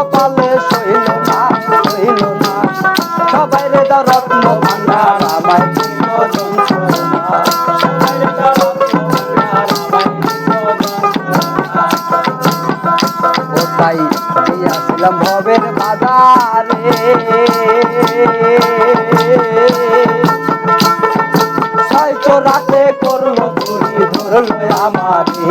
কপালে সইল না সইল না। সবাই রে দাও রত্ন ভান্ডার আমায় কোথায় দিয়াছিলাম ভবের বাজারে। হয়তো রাতে করল চুরি ধরলো আমারে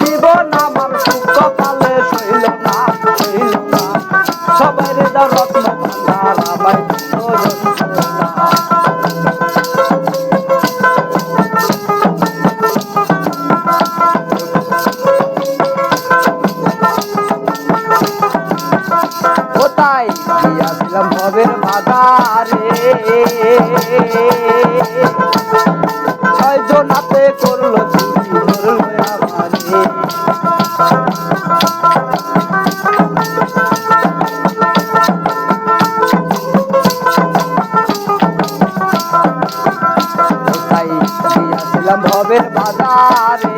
জীবন আমার সুখ কপালে সইল না সইল না। সবাই রে আমায় কোথায়? গিয়াছিলাম ভবের বাজারে দাদা বাজারে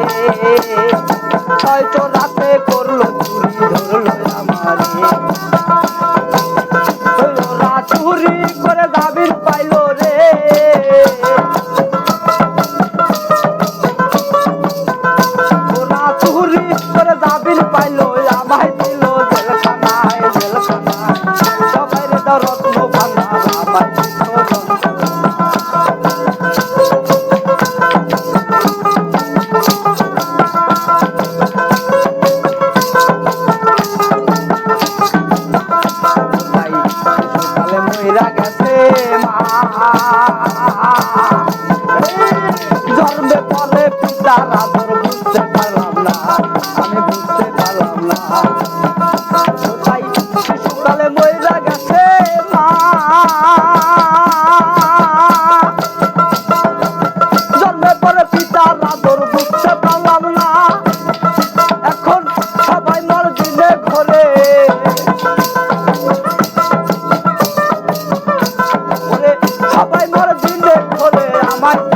হয়তো রাতে করল চুরি ধরলো আমারে। মইরা গেছে মা। জন্মে পরে পিতার আমি বুঝতে পারলাম না। মর দিনে আমার